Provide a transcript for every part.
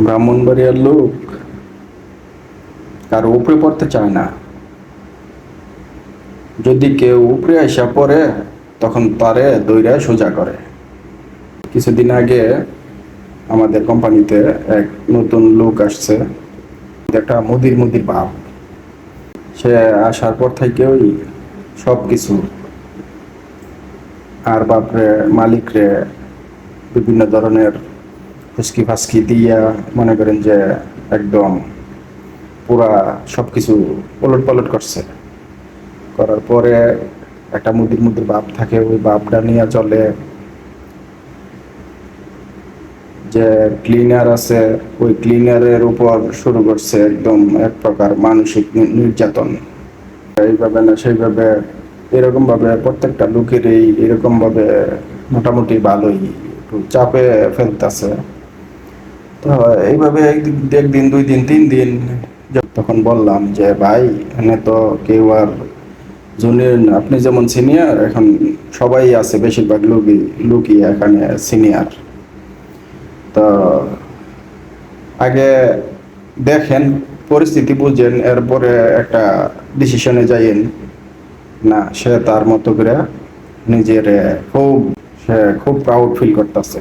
ব্রাহ্মণবাড়িয়ার লোক কারও উপরে পড়তে চায় না। যদি কেউ উপরে আসা পড়ে, তখন তারে দইরা সোজা করে। কিছুদিন আগে আমাদের কোম্পানিতে এক নতুন লোক আসছে। একটা মুদির মুদির ভাব সে আসার পর থেকেই সব কিছু আর বাপরে, মালিকরে বিভিন্ন ধরনের ফুসকি ফাসকি দিয়া মনে করেন যে একদম পুরা সব কিছু ওলট পালট করছে। করার পরে একটা মুদির মুদির বাপ থাকে, ওই বাপটা নিয়ে চলে। যে ক্লিনার আছে, ওই ক্লিনারের উপর শুরু করছে একদম এক প্রকার মানসিক নির্যাতন। এইভাবে না সেইভাবে এরকম ভাবে প্রত্যেকটা লোকেরই এরকম ভাবে মোটামুটি ভালোই একটু চাপে ফেলতেছে। তো এইভাবে একদিন একদিন দুই দিন, তিন দিন তখন বললাম যে, ভাই, এখানে তো কেউ আর জুনিয়র আপনি যেমন সিনিয়র, এখন সবাই আছে বেশিরভাগ লোকই লোকই এখানে সিনিয়র। তো আগে দেখেন, পরিস্থিতি বুঝেন, এরপরে একটা ডিসিশনে যাইয়েন। না, সে তার মতো করে নিজের খুব, সে খুব প্রাউড ফিল করতেছে।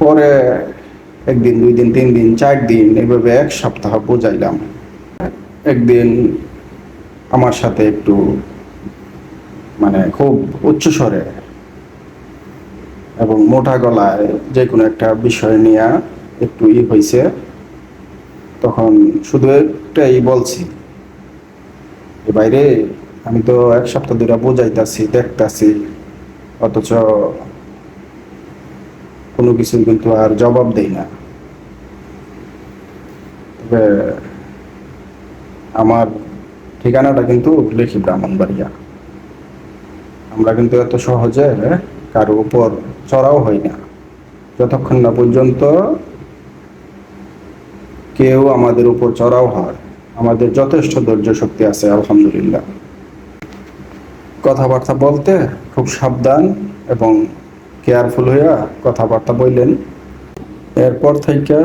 পরে একদিন, দুই দিন, তিন দিন, চার দিন এইভাবে এক সপ্তাহ বুঝাইলাম। একদিন আমার সাথে একটু মানে খুব উচ্চ স্বরে এবং মোটা গলায় যে কোনো একটা বিষয় নিয়ে একটু ই হয়েছে তখন শুধু একটাই বলছি বাইরে আমি তো এক সপ্তাহ ধরে বোঝাইতাছি, দেখতাছি, অথচ কোনো কিছু কিন্তু আর জবাব দেই না। তবে আমার ঠিকানাটা কিন্তু লিখি ব্রাহ্মণবাড়িয়া। আমরা কিন্তু এত সহজে কারও উপর চড়াও হই না। যতক্ষণ না পর্যন্ত কেউ আমাদের উপর চড়াও হয়, আমাদের যথেষ্ট ধৈর্য শক্তি আছে, আলহামদুলিল্লাহ। কথাবার্তা বলতে খুব সাবধান এবং কেয়ারফুল হইয়া কথাবার্তা বললেন। এরপর থেকে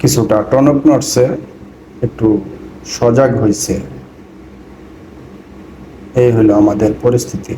কিছুটা টনক নড়ছে, একটু সজাগ হয়েছে এই হলো আমাদের পরিস্থিতি।